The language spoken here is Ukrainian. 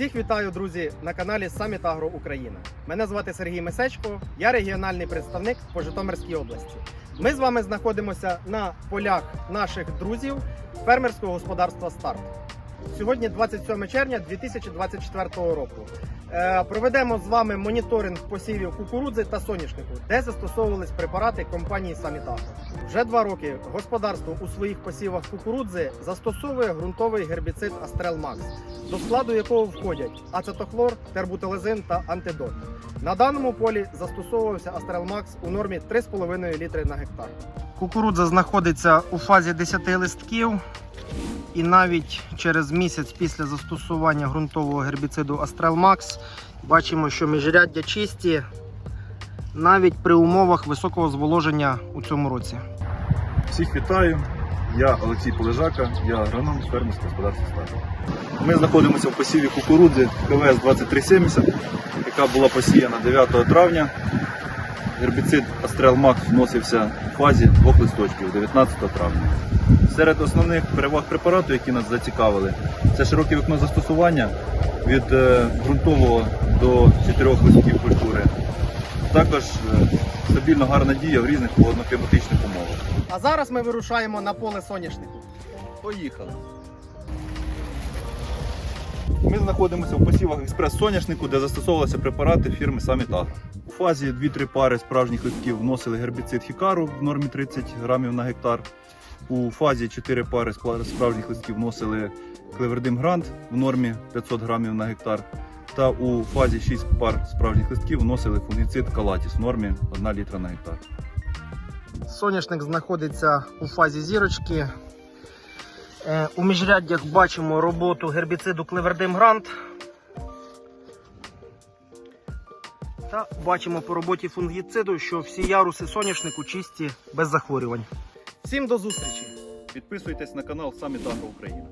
Всіх вітаю, друзі, на каналі Саміт Агро Україна. Мене звати Сергій Месечко, я регіональний представник по Житомирській області. Ми з вами знаходимося на полях наших друзів фермерського господарства Старт. Сьогодні 27 червня 2024 року. Е, Проведемо з вами моніторинг посівів кукурудзи та соняшнику, де застосовувались препарати компанії Самітагро. Вже два роки господарство у своїх посівах кукурудзи застосовує ґрунтовий гербіцид Астрел Макс, до складу якого входять ацетохлор, тербутилезин та антидот. На даному полі застосовувався Астрел Макс у нормі 3,5 літри на гектар. Кукурудза знаходиться у фазі 10 листків. І навіть через місяць після застосування ґрунтового гербіциду Астрел Макс бачимо, що міжряддя чисті навіть при умовах високого зволоження у цьому році. Всіх вітаю. Я Олексій Полежака, я агроном з фермерського господарства «Стар». Ми знаходимося в посіві кукурудзи КВС 2370, яка була посіяна 9 травня. Гербіцид Астрел Макс вносився у фазі двох листочків 19 травня. Серед основних переваг препарату, які нас зацікавили, це широке вікно застосування від е, ґрунтового до 4 листків культури. Також е, стабільно гарна дія в різних погодно-кліматичних умовах. А зараз ми вирушаємо на поле соняшнику. Поїхали. Ми знаходимося в посівах експрес-соняшнику, де застосовувалися препарати фірми Самітаг. У фазі 2-3 пари справжніх листків вносили гербіцид Хікару в нормі 30 грамів на гектар. У фазі 4 пари справжніх листків вносили клевердим грант в нормі 500 грамів на гектар. Та у фазі 6 пар справжніх листків вносили фунгіцид Калатіс в нормі 1 літра на гектар. Соняшник знаходиться у фазі зірочки. Е, У міжряддях бачимо роботу гербіциду Клевердим Грант. Та бачимо по роботі фунгіциду, що всі яруси соняшнику чисті без захворювань. Всім до зустрічі! Підписуйтесь на канал Самітагро Україна.